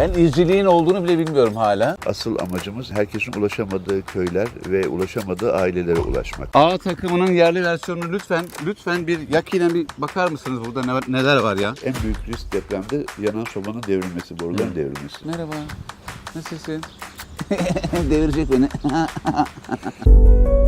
Ben izciliğin olduğunu bile bilmiyorum hala. Asıl amacımız herkesin ulaşamadığı köyler ve ulaşamadığı ailelere ulaşmak. A takımının yerli versiyonunu lütfen lütfen bir yakinen bir bakar mısınız burada ne neler var ya? En büyük risk depremde yanan sobanın devrilmesi, boruların devrilmesi. Merhaba. Nasılsın? Devirecek beni.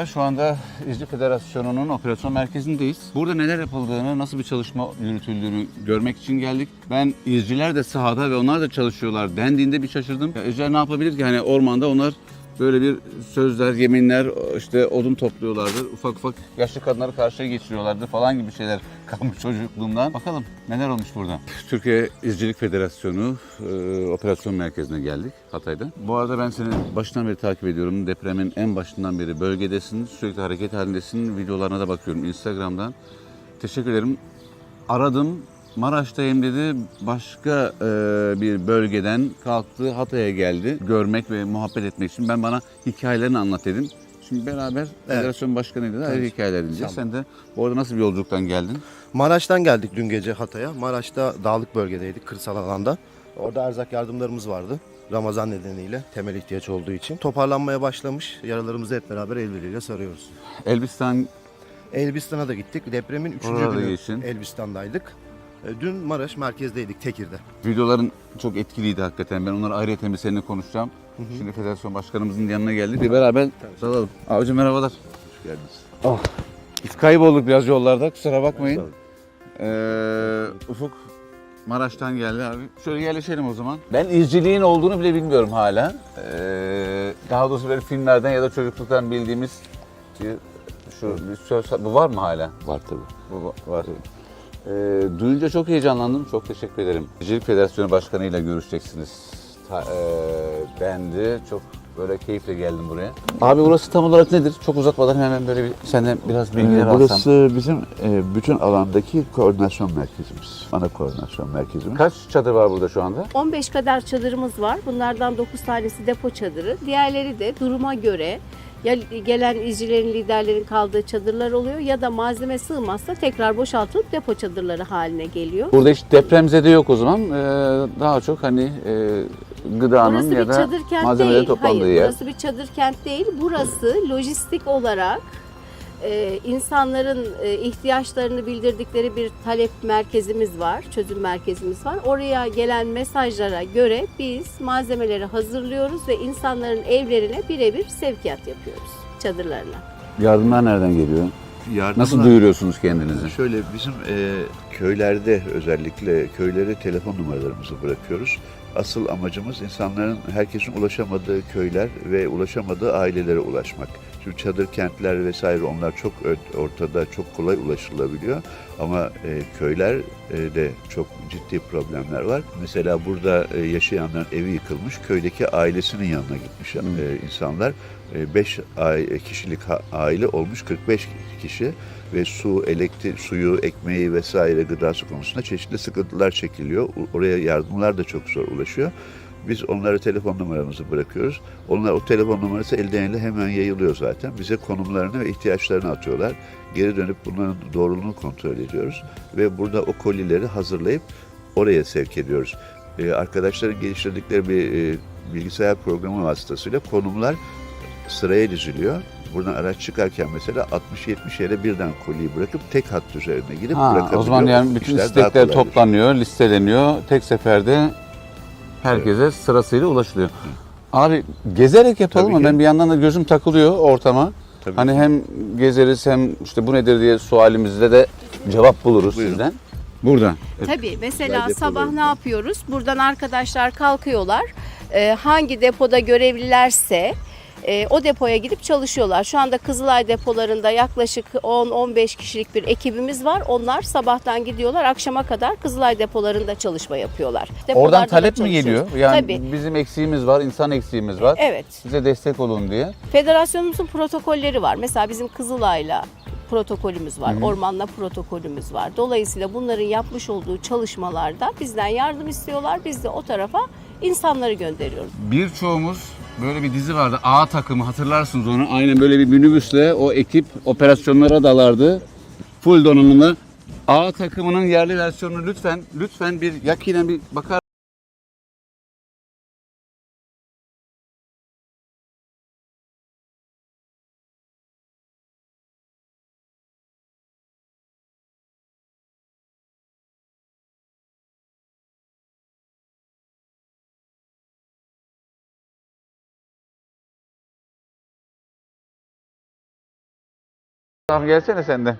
Merhaba, şu anda İzci Federasyonu'nun operasyon merkezindeyiz. Burada neler yapıldığını, nasıl bir çalışma yürütüldüğünü görmek için geldik. Ben izciler de sahada ve onlar da çalışıyorlar dendiğinde bir şaşırdım. Ya, izciler ne yapabilir ki? Hani ormanda onlar böyle bir sözler, yeminler, işte odun topluyorlardır. Ufak ufak yaşlı kadınları karşıya geçiriyorlardı falan gibi şeyler kalmış çocukluğumdan. Bakalım neler olmuş burada. Türkiye İzcilik Federasyonu e, operasyon merkezine geldik Hatay'da. Bu arada ben seni baştan beri takip ediyorum. Depremin en başından beri bölgedesin. Sürekli hareket halindesin. Videolarına da bakıyorum Instagram'dan. Teşekkür ederim. Aradım. Maraş'tayım dedi. Başka e, bir bölgeden kalktı. Hatay'a geldi. Görmek ve muhabbet etmek için. Ben bana hikayelerini anlat dedim. Şimdi beraber federasyon başkanıyla da ayrı hikayeler dinleyeceğiz. Sen de orada nasıl bir yolculuktan geldin? Maraş'tan geldik dün gece Hatay'a. Maraş'ta dağlık bölgedeydik, kırsal alanda. Orada erzak yardımlarımız vardı. Ramazan nedeniyle temel ihtiyaç olduğu için. Toparlanmaya başlamış. Yaralarımızı hep beraber el birliğiyle sarıyoruz. Elbistan Elbistan'a da gittik. Depremin 3. Orada da günü geçin. Elbistan'daydık. E, Dün Maraş merkezdeydik Tekir'de. Videoların çok etkiliydi hakikaten. Ben onları ayrıca bir seninle konuşacağım. Şimdi federasyon başkanımızın yanına geldik ve beraber dalalım. Abicim merhabalar. Hoş geldiniz. Biz kaybolduk biraz yollarda kusura bakmayın. Ee, Ufuk Maraş'tan geldi abi. Şöyle yerleşelim o zaman. Ben izciliğin olduğunu bile bilmiyorum hala. Ee, daha doğrusu böyle filmlerden ya da çocukluktan bildiğimiz bir, şu bir söz bu var mı hala? Var tabii. Bu var. Ee, duyunca çok heyecanlandım. Çok teşekkür ederim. İzcilik Federasyonu Başkanı ile görüşeceksiniz. Ta, e, bendi. Çok böyle keyifle geldim buraya. Abi burası tam olarak nedir? Çok uzatmadan hemen böyle bir senden biraz bilgiler Ee, alsam. Burası bizim e, bütün alandaki koordinasyon merkezimiz. Ana koordinasyon merkezimiz. Kaç çadır var burada şu anda? 15 kadar çadırımız var. Bunlardan 9 tanesi depo çadırı. Diğerleri de duruma göre ya gelen izcilerin, liderlerin kaldığı çadırlar oluyor ya da malzeme sığmazsa tekrar boşaltılıp depo çadırları haline geliyor. Burada hiç depremzede yok o zaman. Ee, daha çok hani e, gıdanın Burası ya bir da malzemelerin değil. toplandığı Hayır, yer. burası bir çadır kent değil. Burası lojistik olarak e, insanların e, ihtiyaçlarını bildirdikleri bir talep merkezimiz var, çözüm merkezimiz var. Oraya gelen mesajlara göre biz malzemeleri hazırlıyoruz ve insanların evlerine birebir sevkiyat yapıyoruz çadırlarına. Yardımlar nereden geliyor? Yardımlar- Nasıl duyuruyorsunuz kendinizi? Şöyle bizim e, köylerde özellikle köylere telefon numaralarımızı bırakıyoruz. Asıl amacımız insanların herkesin ulaşamadığı köyler ve ulaşamadığı ailelere ulaşmak. Şimdi çadır kentler vesaire onlar çok ortada, çok kolay ulaşılabiliyor. Ama e, köyler e, de çok ciddi problemler var. Mesela burada e, yaşayanların evi yıkılmış, köydeki ailesinin yanına gitmiş e, insanlar. 5 kişilik ha- aile olmuş 45 kişi ve su, elektrik, suyu, ekmeği vesaire gıdası konusunda çeşitli sıkıntılar çekiliyor. Oraya yardımlar da çok zor ulaşıyor. Biz onlara telefon numaramızı bırakıyoruz. Onlar o telefon numarası elden ele hemen yayılıyor zaten. Bize konumlarını ve ihtiyaçlarını atıyorlar. Geri dönüp bunların doğruluğunu kontrol ediyoruz ve burada o kolileri hazırlayıp oraya sevk ediyoruz. Ee, arkadaşların geliştirdikleri bir e, bilgisayar programı vasıtasıyla konumlar sıraya diziliyor. Buradan araç çıkarken mesela 60-70 yere birden koliyi bırakıp tek hat üzerine gidip Ha, bırakabiliyor. o zaman yani bütün istekler toplanıyor, listeleniyor. Tek seferde herkese sırasıyla ulaşılıyor. Abi gezerek yapalım Tabii mı? ki. Ben bir yandan da gözüm takılıyor ortama. Tabii hani hem gezeriz hem işte bu nedir diye sualimizde de cevap buluruz Buyurun. sizden. Burada. Tabii mesela sabah ne yapıyoruz? Buradan arkadaşlar kalkıyorlar. Ee, hangi depoda görevlilerse e, o depoya gidip çalışıyorlar. Şu anda Kızılay depolarında yaklaşık 10-15 kişilik bir ekibimiz var. Onlar sabahtan gidiyorlar akşama kadar Kızılay depolarında çalışma yapıyorlar. Oradan Depolarda da talep mi geliyor? Yani Tabii. bizim eksiğimiz var, insan eksiğimiz var. Evet. Size destek olun diye. Federasyonumuzun protokolleri var. Mesela bizim Kızılay'la protokolümüz var. Ormanla protokolümüz var. Dolayısıyla bunların yapmış olduğu çalışmalarda bizden yardım istiyorlar. Biz de o tarafa insanları gönderiyoruz. Birçoğumuz böyle bir dizi vardı. A takımı hatırlarsınız onu. Aynen böyle bir minibüsle o ekip operasyonlara dalardı. Full donanımlı. A takımının yerli versiyonunu lütfen lütfen bir yakinen bir bakar Tamam gelsene sen de.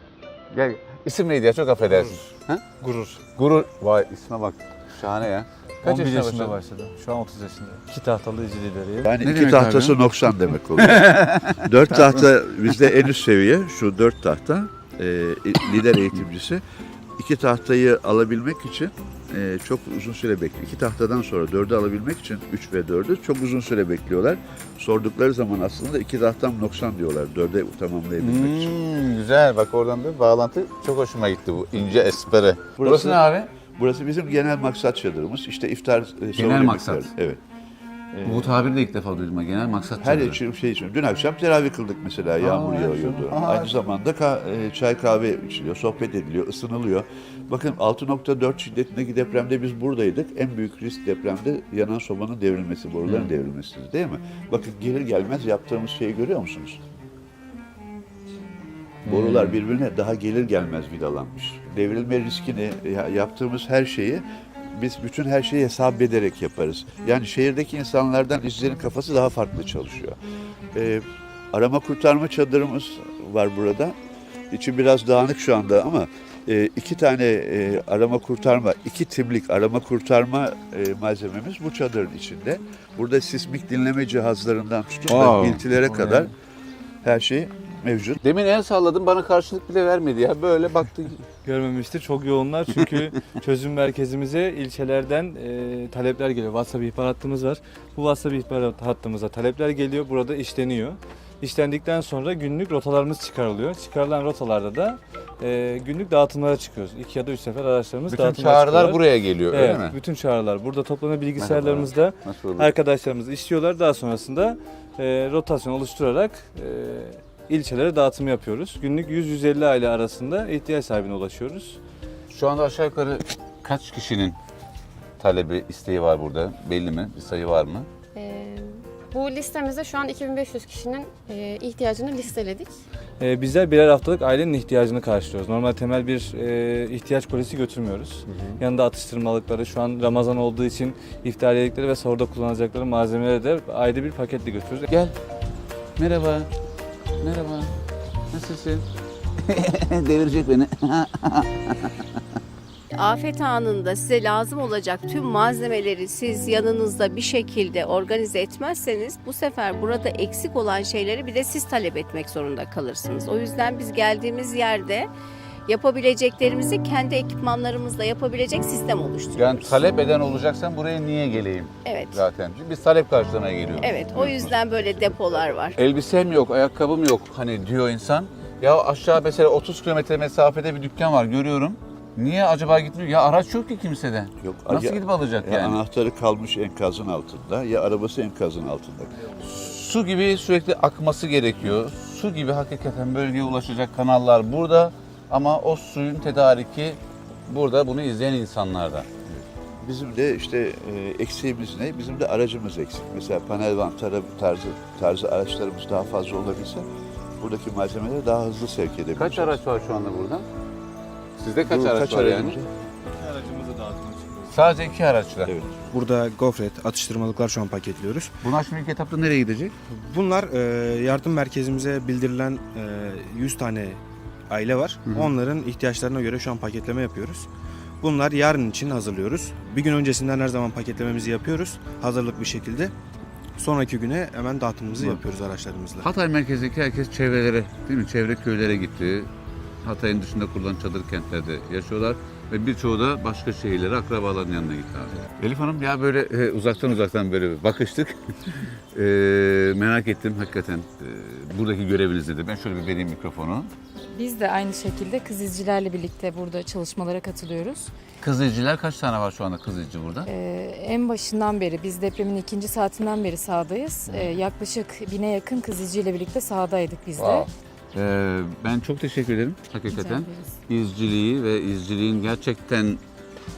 Gel. İsim neydi ya? Çok affedersin. Ha? Gurur. Gurur. Vay isme bak. Şahane ya. Kaç 11 yaşında yaşında başladı. Şu an 30 yaşında. İki tahtalı izci lideriyim. Yani Ne iki tahtası abi? noksan demek oluyor. dört tahta bizde en üst seviye şu dört tahta e, lider eğitimcisi. İki tahtayı alabilmek için e, çok uzun süre bekliyor. İki tahtadan sonra dördü alabilmek için üç ve dördü çok uzun süre bekliyorlar. Sordukları zaman aslında iki tahtam noksan diyorlar dörde tamamlayabilmek için. Hmm, güzel. Bak oradan bir bağlantı çok hoşuma gitti bu ince espri. Burası, Burası- ne abi? Burası bizim genel maksat çadırımız. İşte iftar e, Genel maksat. Evet. Bu tabiri de ilk defa duydum. Genel maksat Her çadırı. için şey için. Dün akşam teravih kıldık mesela. Yağmur evet, yağıyordu. Aa, Aynı zamanda ka- e, çay kahve içiliyor, sohbet ediliyor, ısınılıyor. Bakın 6.4 şiddetindeki depremde biz buradaydık. En büyük risk depremde yanan sobanın devrilmesi, boruların devrilmesidir değil mi? Bakın gelir gelmez yaptığımız şeyi görüyor musunuz? Borular birbirine daha gelir gelmez vidalanmış. Devrilme riskini ya- yaptığımız her şeyi biz bütün her şeyi hesap ederek yaparız. Yani şehirdeki insanlardan izlerin kafası daha farklı çalışıyor. Ee, arama kurtarma çadırımız var burada. İçi biraz dağınık şu anda ama e, iki tane e, arama kurtarma, iki timlik arama kurtarma e, malzememiz bu çadırın içinde. Burada sismik dinleme cihazlarından tutun Wow. biltilere kadar her şey mevcut. Demin el salladım bana karşılık bile vermedi ya. Böyle baktı. Görmemiştir. Çok yoğunlar çünkü çözüm merkezimize ilçelerden e, talepler geliyor. WhatsApp ihbar hattımız var. Bu WhatsApp ihbar hattımıza talepler geliyor. Burada işleniyor. İşlendikten sonra günlük rotalarımız çıkarılıyor. Çıkarılan rotalarda da e, günlük dağıtımlara çıkıyoruz. İki ya da üç sefer araçlarımız Bütün dağıtımlara çağrılar çıkıyorlar. buraya geliyor Evet, öyle mi? bütün çağrılar. Burada toplanan bilgisayarlarımızda Nasıl olur? arkadaşlarımız işliyorlar. Daha sonrasında e, rotasyon oluşturarak e, ilçelere dağıtım yapıyoruz. Günlük 100-150 aile arasında ihtiyaç sahibine ulaşıyoruz. Şu anda aşağı yukarı kaç kişinin talebi, isteği var burada? Belli mi? Bir sayı var mı? Ee, bu listemizde şu an 2500 kişinin e, ihtiyacını listeledik. E, bizler birer haftalık ailenin ihtiyacını karşılıyoruz. Normal temel bir e, ihtiyaç kolisi götürmüyoruz. Yanında atıştırmalıkları, şu an Ramazan olduğu için iftariyelikleri ve sahurda kullanacakları malzemeleri de ayrı bir paketle götürüyoruz. Gel. Merhaba. Merhaba. Nasılsın? Devirecek beni. Afet anında size lazım olacak tüm malzemeleri siz yanınızda bir şekilde organize etmezseniz bu sefer burada eksik olan şeyleri bir de siz talep etmek zorunda kalırsınız. O yüzden biz geldiğimiz yerde yapabileceklerimizi kendi ekipmanlarımızla yapabilecek sistem oluşturuyoruz. Yani talep eden olacaksan buraya niye geleyim Evet. zaten? Biz talep karşılamaya geliyoruz. Evet, o yüzden böyle depolar var. Elbisem yok, ayakkabım yok hani diyor insan. Ya aşağı mesela 30 kilometre mesafede bir dükkan var görüyorum. Niye acaba gitmiyor? Ya araç yok ki kimsede. Yok, Nasıl ya- gidip alacak Ya yani? anahtarı kalmış enkazın altında ya arabası enkazın altında. Su gibi sürekli akması gerekiyor. Su gibi hakikaten bölgeye ulaşacak kanallar burada ama o suyun tedariki burada bunu izleyen insanlarda. Bizim de işte e, eksiğimiz ne? Bizim de aracımız eksik. Mesela panel van tar- tarzı, tarzı araçlarımız daha fazla olabilse buradaki malzemeleri daha hızlı sevk edebiliriz. Kaç araç var şu anda burada? Sizde kaç Bu araç kaç var yani? aracımız? Aracımızı çıkıyoruz. Sadece iki araçla. Evet. Burada gofret, atıştırmalıklar şu an paketliyoruz. Bunlar şimdi ilk etapta nereye gidecek? Bunlar e, yardım merkezimize bildirilen e, 100 tane aile var. Onların ihtiyaçlarına göre şu an paketleme yapıyoruz. Bunlar yarın için hazırlıyoruz. Bir gün öncesinden her zaman paketlememizi yapıyoruz. Hazırlık bir şekilde. Sonraki güne hemen dağıtımımızı Hı. yapıyoruz araçlarımızla. Hatay merkezdeki herkes çevrelere, değil mi? Çevre köylere gitti. Hatay'ın dışında kurulan çadır kentlerde yaşıyorlar ve birçoğu da başka şehirlere, akrabaların yanına gitti abi. Elif Hanım ya böyle e, uzaktan uzaktan böyle bir bakıştık. E, merak ettim hakikaten e, buradaki göreviniz nedir? Ben şöyle bir vereyim mikrofonu. Biz de aynı şekilde kız izcilerle birlikte burada çalışmalara katılıyoruz. Kız izciler kaç tane var şu anda kız izci burada? Ee, en başından beri biz depremin ikinci saatinden beri sahadayız. Ee, yaklaşık bine yakın kız izciyle birlikte sahadaydık biz de. Wow. Ee, ben çok teşekkür ederim hakikaten. İzciliği ve izciliğin gerçekten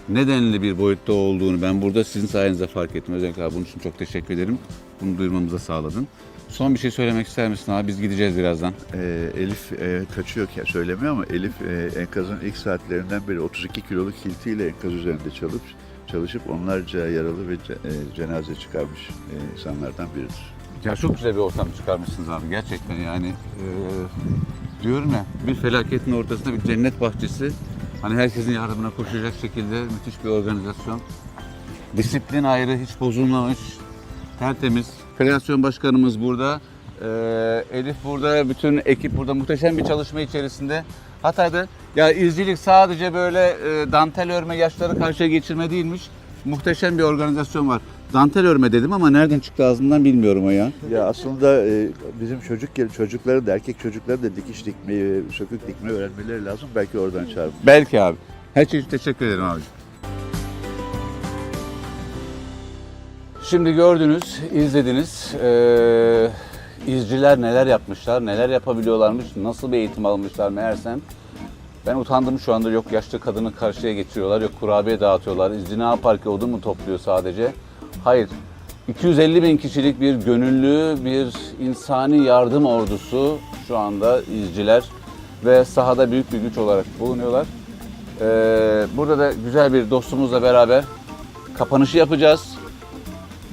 nedenli bir boyutta olduğunu ben burada sizin sayenizde fark ettim. Özellikle abi bunun için çok teşekkür ederim. Bunu duyurmamıza sağladın. Son bir şey söylemek ister misin abi? Biz gideceğiz birazdan. Ee, Elif e, kaçıyor ki söylemiyor ama Elif e, enkazın ilk saatlerinden beri 32 kiloluk hiltiyle enkaz üzerinde çalıp çalışıp onlarca yaralı ve ce- e, cenaze çıkarmış e, insanlardan biridir. Ya çok güzel bir ortam çıkarmışsınız abi gerçekten yani. Ee, diyorum ya bir felaketin ortasında bir cennet bahçesi. Hani herkesin yardımına koşacak şekilde müthiş bir organizasyon. Disiplin ayrı, hiç bozulmamış, tertemiz. Federasyon başkanımız burada. Ee, Elif burada, bütün ekip burada muhteşem bir çalışma içerisinde. Hatay'da ya izcilik sadece böyle e, dantel örme yaşları karşıya geçirme değilmiş. Muhteşem bir organizasyon var. Dantel örme dedim ama nereden çıktı ağzımdan bilmiyorum o ya. Ya aslında e, bizim çocuk çocukları da erkek çocukları da dikiş dikmeyi sökük dikmeyi öğrenmeleri lazım. Belki oradan çağırmış. Belki abi. Her şey için teşekkür ederim abi. Şimdi gördünüz, izlediniz. Ee, izciler neler yapmışlar, neler yapabiliyorlarmış, nasıl bir eğitim almışlar meğersem. Ben utandım şu anda yok yaşlı kadını karşıya geçiriyorlar, yok kurabiye dağıtıyorlar. İzci ne yapar ki odun mu topluyor sadece? Hayır. 250 bin kişilik bir gönüllü, bir insani yardım ordusu şu anda izciler ve sahada büyük bir güç olarak bulunuyorlar. Ee, burada da güzel bir dostumuzla beraber kapanışı yapacağız.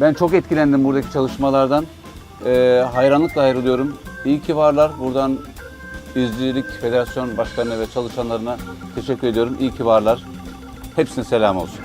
Ben çok etkilendim buradaki çalışmalardan. Ee, hayranlıkla ayrılıyorum. İyi ki varlar. Buradan İzcilik Federasyon Başkanı ve çalışanlarına teşekkür ediyorum. İyi ki varlar. Hepsine selam olsun.